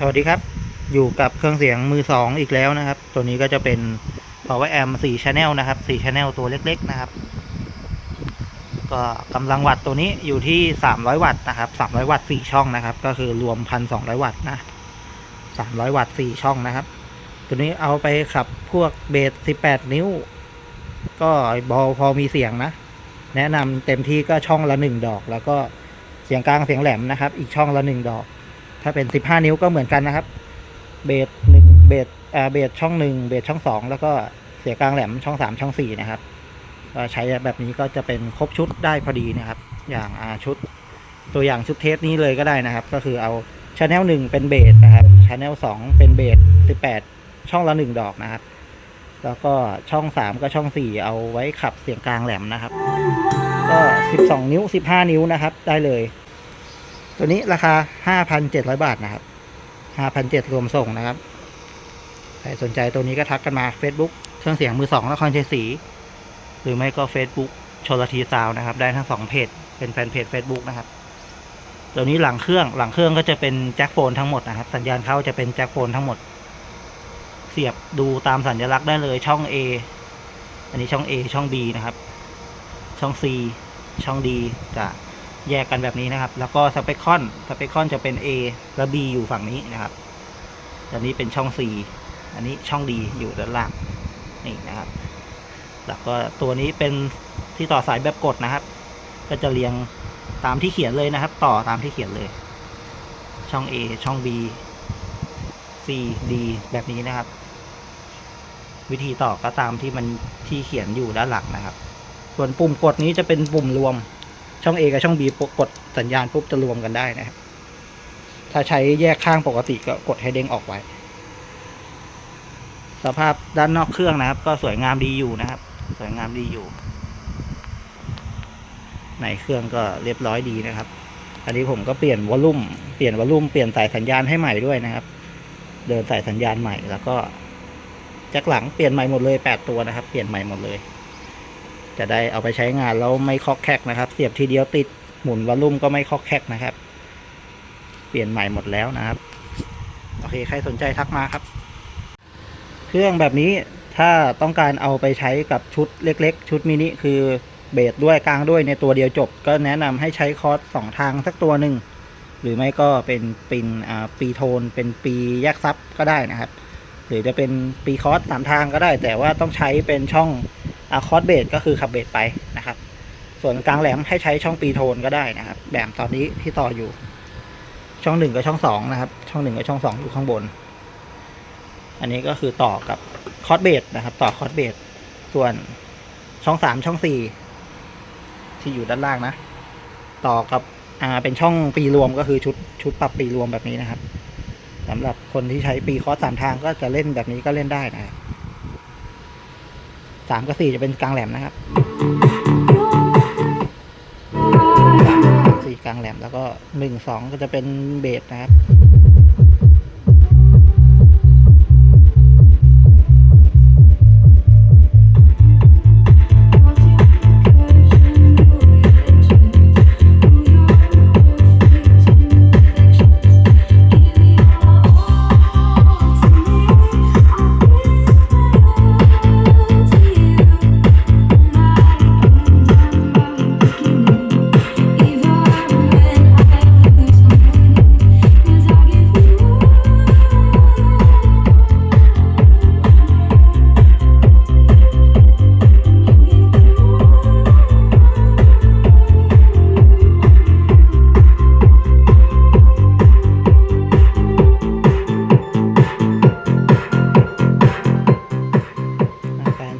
สวัสดีครับ อยู่กับเครื่องเสียงมือสองอีกแล้วนะครับ ตัวนี้ก็จะเป็น power amp 4 channel นะครับ 4 channel ตัวเล็ก ๆ นะครับ ก็กำลังวัตต์ตัวนี้อยู่ที่ 300 วัตต์นะครับ 300 วัตต์ 4 ช่องนะครับ ก็คือรวม 1,200 วัตต์นะ 300 วัตต์ 4 ช่องนะครับ ตัวนี้เอาไปขับพวกเบส 18 นิ้ว ก็บอพอมีเสียงนะ แนะนำเต็มที่ก็ช่องละ 1 ดอก แล้วก็เสียงกลางเสียงแหลมนะครับ อีกช่องละ 1 ดอก ถ้าเป็น 15 นิ้วก็เหมือนกันนะครับ เบสหนึ่งเบสอ่าเบสช่องหนึ่งเบสช่องสองแล้วก็เสียงกลางแหลมช่องสามช่องสี่นะครับก็ใช้แบบนี้ก็จะเป็นครบชุดได้พอดีนะครับ อย่างอาชุดตัวอย่างชุดเทสนี้เลยก็ได้นะครับ ก็คือเอาชแนลหนึ่งเป็นเบสนะครับชแนลสองเป็นเบสสิบแปดช่องละหนึ่งดอกนะครับ แล้วก็ช่องสามก็ช่องสี่เอาไว้ขับเสียงกลางแหลมนะครับ ก็สิบสองนิ้วสิบห้านิ้วนะครับ ได้เลย ตัวนี้ราคาห้าพันเจ็ดร้อยบาทนะครับห้าพันเจ็ดรวมส่งนะครับ ใครสนใจตัวนี้ก็ทักกันมา Facebook เครื่องเสียงมือสองนครชัยศรีหรือไม่ก็ Facebook ชลทีซาวนะครับ ได้ทั้งสองเพจ เป็นแฟนเพจ Facebook นะครับ ตัวนี้หลังเครื่อง หลังเครื่องก็จะเป็นแจ็คโฟนทั้งหมดนะครับ สัญญาณเข้าจะเป็นแจ็คโฟนทั้งหมด เสียบดูตามสัญลักษณ์ได้เลยช่อง A อันนี้ช่อง A ช่อง B นะครับ ช่อง C ช่อง D จะ แยกกันแบบนี้นะครับ แล้วก็สเปคคอนสเปคคอนจะเป็น A และ B อยู่ฝั่งนี้นะครับอันนี้เป็นช่อง C อันนี้ช่อง D อยู่ด้านล่างนี่นะครับ แล้วก็ตัวนี้เป็นที่ต่อสายแบบกดนะครับ ก็จะเรียงตามที่เขียนเลยนะครับ ต่อตามที่เขียนเลย ช่อง A ช่อง B C D แบบนี้นะครับ วิธีต่อก็ตามที่มันที่เขียนอยู่ด้านหลังนะครับ ส่วนปุ่มกดนี้จะเป็นปุ่มรวม ช่อง A กับช่อง B กดสัญญาณปุ๊บจะรวมกันได้นะครับ ถ้าใช้แยกข้างปกติก็กดให้เด้งออกไว้ สภาพด้านนอกเครื่องนะครับ ก็สวยงามดีอยู่นะครับ สวยงามดีอยู่ ในเครื่องก็เรียบร้อยดีนะครับ อันนี้ผมก็เปลี่ยนวอลลุ่มเปลี่ยนวอลลุ่มเปลี่ยนสายสัญญาณให้ใหม่ด้วยนะครับ เดินสายสัญญาณใหม่แล้วก็แจ็คหลังเปลี่ยนใหม่หมดเลยแปดตัวนะครับ เปลี่ยนใหม่หมดเลย จะได้เอาไปใช้งานแล้วไม่คอกแคกนะครับ เสียบทีเดียวติดหมุนวอลลุ่มก็ไม่คอกแคกนะครับ เปลี่ยนใหม่หมดแล้วนะครับ โอเคใครสนใจทักมาครับ เครื่องแบบนี้ถ้าต้องการเอาไปใช้กับชุดเล็ก ๆ ชุดมินิคือเบสด้วยกลางด้วยในตัวเดียวจบ ก็แนะนำให้ใช้คอร์สสองทางสักตัวหนึ่งหรือไม่ก็เป็นปินปีโทน เป็นปีแยกซับก็ได้นะครับ หรือจะเป็นปีคอร์สสามทางก็ได้ แต่ว่าต้องใช้เป็นช่อง คอร์สเบสก็คือขับเบสไปนะครับ ส่วนกลางแหลมให้ใช้ช่องปีโทนก็ได้นะครับ แบบตอนนี้ที่ต่ออยู่ ช่องหนึ่งกับช่องสองนะครับ ช่องหนึ่งกับช่องสองอยู่ข้างบน อันนี้ก็คือต่อกับคอร์สเบสนะครับ ต่อคอร์สเบสส่วนช่องสามช่องสี่ที่อยู่ด้านล่างนะ ต่อกับอ่าเป็นช่องปีรวมก็คือชุดชุดปรับปีรวมแบบนี้นะครับสำหรับคนที่ใช้ปีคอร์สสามทางก็จะเล่นแบบนี้ก็เล่นได้นะครับ สามกับสี่จะเป็นกลางแหลมนะครับสี่กลางแหลมแล้วก็หนึ่งสองก็จะเป็นเบสนะครับ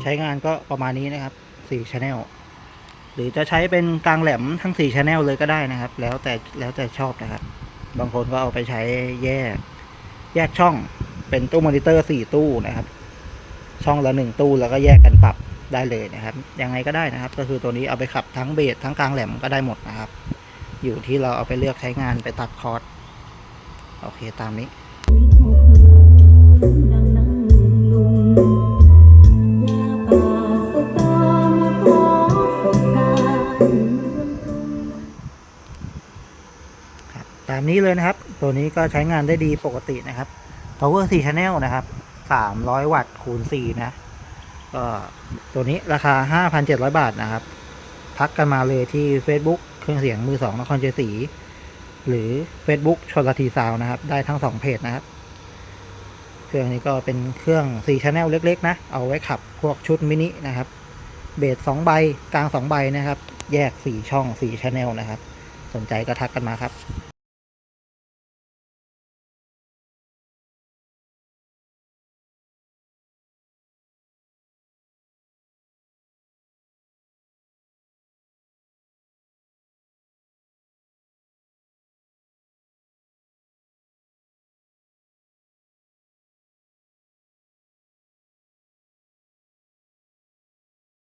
ช้งานก็ประมาณนี้นะครับ4 Channel หรือจะใช้เป็นกลางแหลมทั้ง4 Channel เลยก็ได้นะครับ แล้วแต่แล้วแต่ชอบนะครับ บางคนก็เอาไปใช้แยก แยกช่องเป็นตู้มอนิเตอร์ 4 ตู้นะครับ ช่องละหนึ่งตู้แล้วก็แยกกันปรับได้เลยนะครับ ยังไงก็ได้นะครับ ก็คือตัวนี้เอาไปขับทั้งเบสทั้งกลางแหลมก็ได้หมดนะครับ อยู่ที่เราเอาไปเลือกใช้งานไปตัดคอร์สโอเคตามนี้ามนี้เลยนะครับ ตัวนี้ก็ใช้งานได้ดีปกตินะครับ power 4 channel นะครับ 300 วัตต์คูณ 4 นะก็ตัวนี้ราคา 5,700 บาทนะครับ ทักกันมาเลยที่ Facebook เครื่องเสียงมือ2นครชัยศรีหรือ Facebook ชนลทีซาวนะครับ ได้ทั้ง 2 เพจนะครับ เครื่องนี้ก็เป็นเครื่อง 4 channel เล็ก ๆ นะ เอาไว้ขับพวกชุดมินินะครับ เบส2ใบกลาง 2 ใบนะครับ แยก 4 ช่อง 4 channel นะครับ สนใจก็ทักกันมาครับ